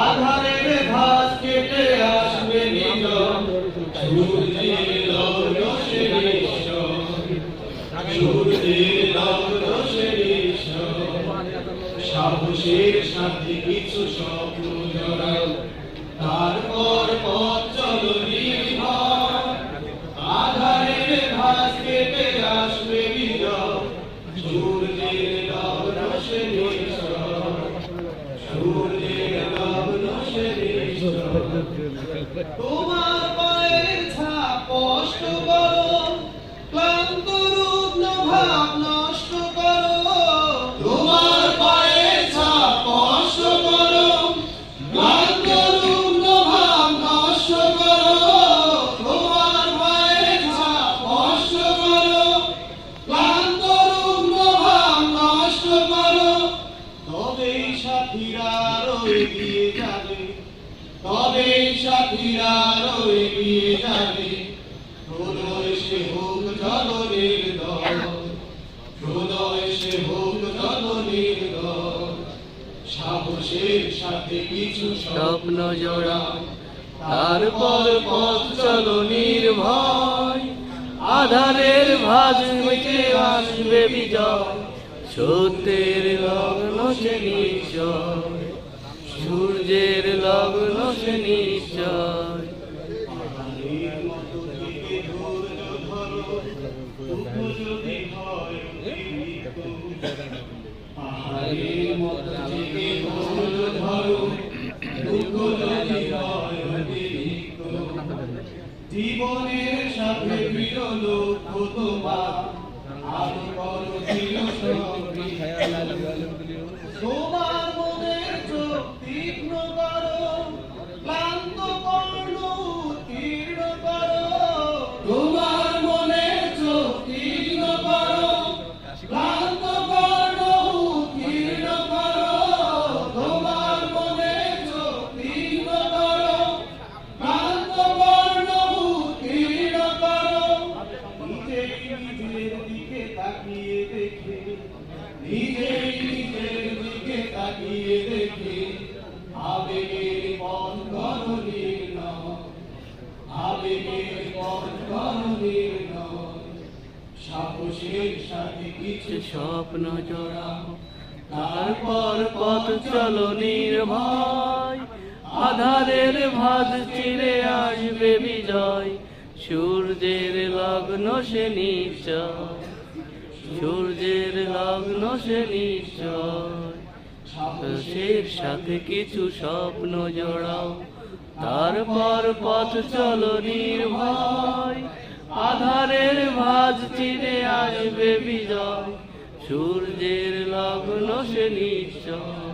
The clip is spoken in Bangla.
আধারের ঘাস কেটে আসবে নিজ সূর্যের লগ্ন। সূর্যের লগ্ন সাহসের সাথে কিছু স্বপ্ন Thomas! যাবে প্রলয় সে হোক স্বপ্ন জোড়া তারপর পথ চলো নির্ভয় আধারের ভাজ মিটে আসবে বিজয় সত্যের লগ্ন সে নিশ্চয়, সূর্যের লগ্ন সে নিশ্চয়। পাহাড়ের মতো থেকে ধৈর্য ধরো, দুঃখ জীবনের সাথে বিরল তোমার। স্বপ্ন জোড়াও। তারপর পথ চলো নির্ভয়। আধারের ভাজ চিরে আসবে বিজয়। সূর্যের লগ্ন সে নিশ্চয়। সূর্যের লগ্ন সে নিশ্চয়। সাহসের সাথে কিছু স্বপ্ন জোড়াও। তারপর পথ চলো নির্ভয়। আধারের ভাজ চিনে আসবে বিজয়। সূর্যের লগ্ন সে নিশ্চয়।